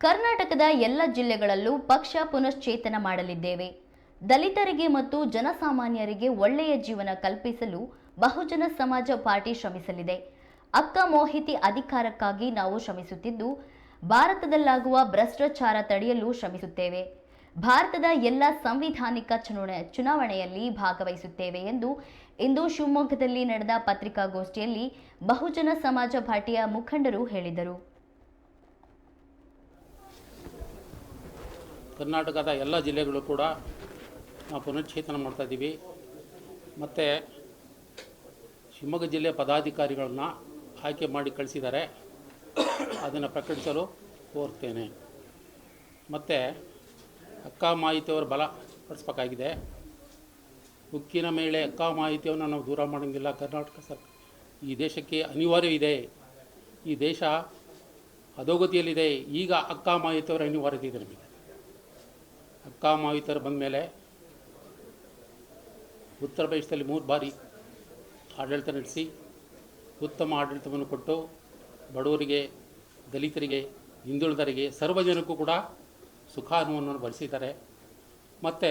ಕರ್ನಾಟಕದ ಎಲ್ಲ ಜಿಲ್ಲೆಗಳಲ್ಲೂ ಪಕ್ಷ ಪುನಶ್ಚೇತನ ಮಾಡಲಿದ್ದೇವೆ. ದಲಿತರಿಗೆ ಮತ್ತು ಜನಸಾಮಾನ್ಯರಿಗೆ ಒಳ್ಳೆಯ ಜೀವನ ಕಲ್ಪಿಸಲು ಬಹುಜನ ಸಮಾಜ ಪಾರ್ಟಿ ಶ್ರಮಿಸಲಿದೆ. ಅಕ್ಕ ಮೋಹಿತಿ ಅಧಿಕಾರಕ್ಕಾಗಿ ನಾವು ಶ್ರಮಿಸುತ್ತಿದ್ದು, ಭಾರತದಲ್ಲಾಗುವ ಭ್ರಷ್ಟಾಚಾರ ತಡೆಯಲು ಶ್ರಮಿಸುತ್ತೇವೆ. ಭಾರತದ ಎಲ್ಲ ಸಂವಿಧಾನಿಕ ಚುನಾವಣೆ ಚುನಾವಣೆಯಲ್ಲಿ ಭಾಗವಹಿಸುತ್ತೇವೆ ಎಂದು ಇಂದು ಶಿವಮೊಗ್ಗದಲ್ಲಿ ನಡೆದ ಪತ್ರಿಕಾಗೋಷ್ಠಿಯಲ್ಲಿ ಬಹುಜನ ಸಮಾಜ ಪಾರ್ಟಿಯ ಮುಖಂಡರು ಹೇಳಿದರು. ಕರ್ನಾಟಕದ ಎಲ್ಲ ಜಿಲ್ಲೆಗಳು ಕೂಡ ನಾವು ಪುನಶ್ಚೇತನ ಮಾಡ್ತಾಯಿದ್ದೀವಿ ಮತ್ತು ಶಿವಮೊಗ್ಗ ಜಿಲ್ಲೆ ಪದಾಧಿಕಾರಿಗಳನ್ನು ಆಯ್ಕೆ ಮಾಡಿ ಕಳಿಸಿದ್ದಾರೆ. ಅದನ್ನು ಪ್ರಕಟಿಸಲು ಕೋರ್ತೇನೆ. ಮತ್ತು ಅಕ್ಕ ಮಾಹಿತಿಯವರು ಬಲ ಪಡಿಸ್ಬೇಕಾಗಿದೆ. ಉಕ್ಕಿನ ಮೇಲೆ ಅಕ್ಕ ಮಾಹಿತಿಯನ್ನು ನಾವು ದೂರ ಮಾಡೋಂಗಿಲ್ಲ. ಕರ್ನಾಟಕ ಸರ್ಕಾರ ಈ ದೇಶಕ್ಕೆ ಅನಿವಾರ್ಯವಿದೆ ಈ ದೇಶ ಅಧೋಗತಿಯಲ್ಲಿದೆ. ಈಗ ಅಕ್ಕ ಮಾಹಿತಿಯವರ ಅನಿವಾರ್ಯತೆ ಇದೆ ನಮಗೆ. ಅಕ್ಕ ಮಾವಿತರು ಬಂದ ಮೇಲೆ ಉತ್ತರ ಪ್ರದೇಶದಲ್ಲಿ ಮೂರು ಬಾರಿ ಆಡಳಿತ ನಡೆಸಿ ಉತ್ತಮ ಆಡಳಿತವನ್ನು ಕೊಟ್ಟು ಬಡವರಿಗೆ, ದಲಿತರಿಗೆ ಹಿಂದುಳಿದರಿಗೆ ಸರ್ವಜನಕ್ಕೂ ಕೂಡ ಸುಖಾನುವನ್ನು ಭರಿಸಿದ್ದಾರೆ ಮತ್ತು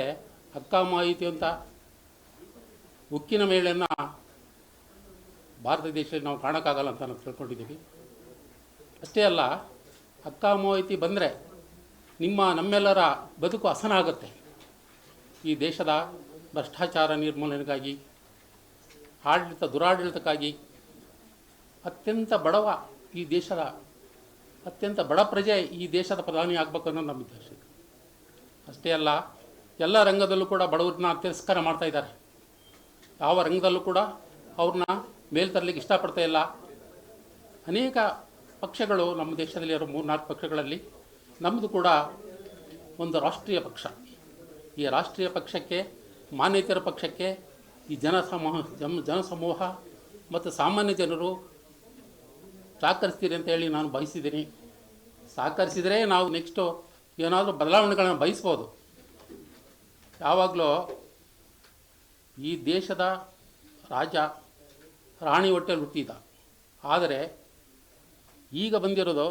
ಅಕ್ಕ ಮಾಹಿತಿ ಅಂತ ಉಕ್ಕಿನ ಮೇಳೆಯನ್ನು ಭಾರತ ದೇಶದಲ್ಲಿ ನಾವು ಕಾಣೋಕ್ಕಾಗಲ್ಲ ಅಂತ ನಾವು ತಿಳ್ಕೊಂಡಿದ್ದೀವಿ. ಅಷ್ಟೇ ಅಲ್ಲ ಅಕ್ಕ ಮಾಹಿತಿ ಬಂದರೆ ನಿಮ್ಮ ನಮ್ಮೆಲ್ಲರ ಬದುಕು ಹಸನ ಆಗುತ್ತೆ ಈ ದೇಶದ ಭ್ರಷ್ಟಾಚಾರ ನಿರ್ಮೂಲನೆಗಾಗಿ, ಆಡಳಿತ ದುರಾಡಳಿತಕ್ಕಾಗಿ ಅತ್ಯಂತ ಬಡವ ಈ ದೇಶದ, ಅತ್ಯಂತ ಬಡ ಪ್ರಜೆ ಈ ದೇಶದ ಪ್ರಧಾನಿ ಆಗಬೇಕು ಅನ್ನೋದು ನಮ್ಮ ಉದ್ದೇಶ. ಅಷ್ಟೇ ಅಲ್ಲ, ಎಲ್ಲ ರಂಗದಲ್ಲೂ ಕೂಡ ಬಡವ್ರನ್ನ ತಿರಸ್ಕಾರ ಮಾಡ್ತಾ ಇದ್ದಾರೆ. ಯಾವ ರಂಗದಲ್ಲೂ ಕೂಡ ಅವ್ರನ್ನ ಮೇಲೆ ತರಲಿಕ್ಕೆ ಇಷ್ಟಪಡ್ತಾ ಇಲ್ಲ. ಅನೇಕ ಪಕ್ಷಗಳು ನಮ್ಮ ದೇಶದಲ್ಲಿ ಇರೋ ಮೂರ್ನಾಲ್ಕು ಪಕ್ಷಗಳಲ್ಲಿ ನಮ್ಮದು ಕೂಡ ಒಂದು ರಾಷ್ಟ್ರೀಯ ಪಕ್ಷ. ಈ ರಾಷ್ಟ್ರೀಯ ಪಕ್ಷಕ್ಕೆ, ಮಾನ್ಯತೆಯ ಪಕ್ಷಕ್ಕೆ ಈ ಜನಸಮೂಹ ಜನ ಜನಸಮೂಹ ಮತ್ತು ಸಾಮಾನ್ಯ ಜನರು ಸಹಕರಿಸ್ತೀರಿ ಅಂತ ಹೇಳಿ ನಾನು ಬಯಸಿದ್ದೀನಿ. ಸಹಕರಿಸಿದರೆ ನಾವು ನೆಕ್ಸ್ಟು ಏನಾದರೂ ಬದಲಾವಣೆಗಳನ್ನು ಬಯಸ್ಬೋದು. ಯಾವಾಗಲೂ ಈ ದೇಶದ ರಾಜ ರಾಣಿ ಹೊಟ್ಟೆಲಿ ಹುಟ್ಟಿದ. ಆದರೆ ಈಗ ಬಂದಿರೋದು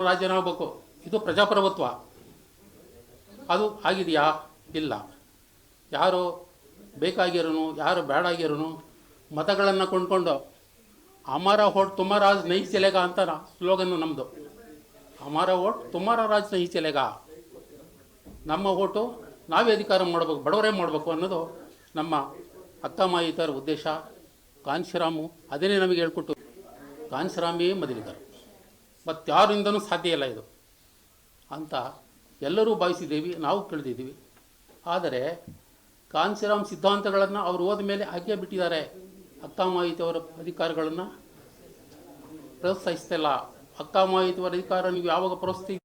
ರಾಜ್ಯನಾಗಬೇಕು ಇದು ಪ್ರಜಾಪ್ರಭುತ್ವ. ಅದು ಆಗಿದೆಯಾ? ಇಲ್ಲ. ಯಾರು ಬೇಕಾಗಿರೋನು, ಯಾರು ಬೇಡಾಗಿರೋನು ಮತಗಳನ್ನು ಕೊಂಡ್ಕೊಂಡು ಅಮರ ಹೋಟ್ ತುಮಾರಾಜ್ ನೈ ಚಲೆಗ ಅಂತ ಸ್ಲೋಗನ್ನು ನಮ್ಮದು ಅಮರ ಓಟ್ ತುಮಾರ ರಾಜ್ ನೈ ಚಲೆಗ ನಮ್ಮ ಓಟು ನಾವೇ ಅಧಿಕಾರ ಮಾಡಬೇಕು, ಬಡವರೇ ಮಾಡಬೇಕು ಅನ್ನೋದು ನಮ್ಮ ಅಕ್ಕ ಮಾಯಿತರ ಉದ್ದೇಶ. ಕಾಂಶಿರಾಮು ಅದನ್ನೇ ನಮಗೆ ಹೇಳ್ಕೊಟ್ಟು, ಕಾಂಶಿರಾಮೇ ಮದುವೆದರು ಮತ್ತಾರಿಂದನೂ ಸಾಧ್ಯ ಇಲ್ಲ ಇದು. ಅಂತ ಎಲ್ಲರೂ ಭಾವಿಸಿದ್ದೀವಿ, ನಾವು ಕೇಳಿದ್ದೀವಿ ಆದರೆ ಕಾಂಶಿರಾಮ್ ಸಿದ್ಧಾಂತಗಳನ್ನು ಅವರು ಹೋದ ಮೇಲೆ ಹಾಕೇ ಬಿಟ್ಟಿದ್ದಾರೆ. ಅಕ್ಕ ಮಾಹಿತಿಯವರ ಅಧಿಕಾರಗಳನ್ನು ಪ್ರೋತ್ಸಾಹಿಸ್ತಿಲ್ಲ ಅಕ್ಕ ಮಾಹಿತಿಯವರ ಅಧಿಕಾರ ನೀವು ಯಾವಾಗ ಪ್ರೋತ್ಸಾಹ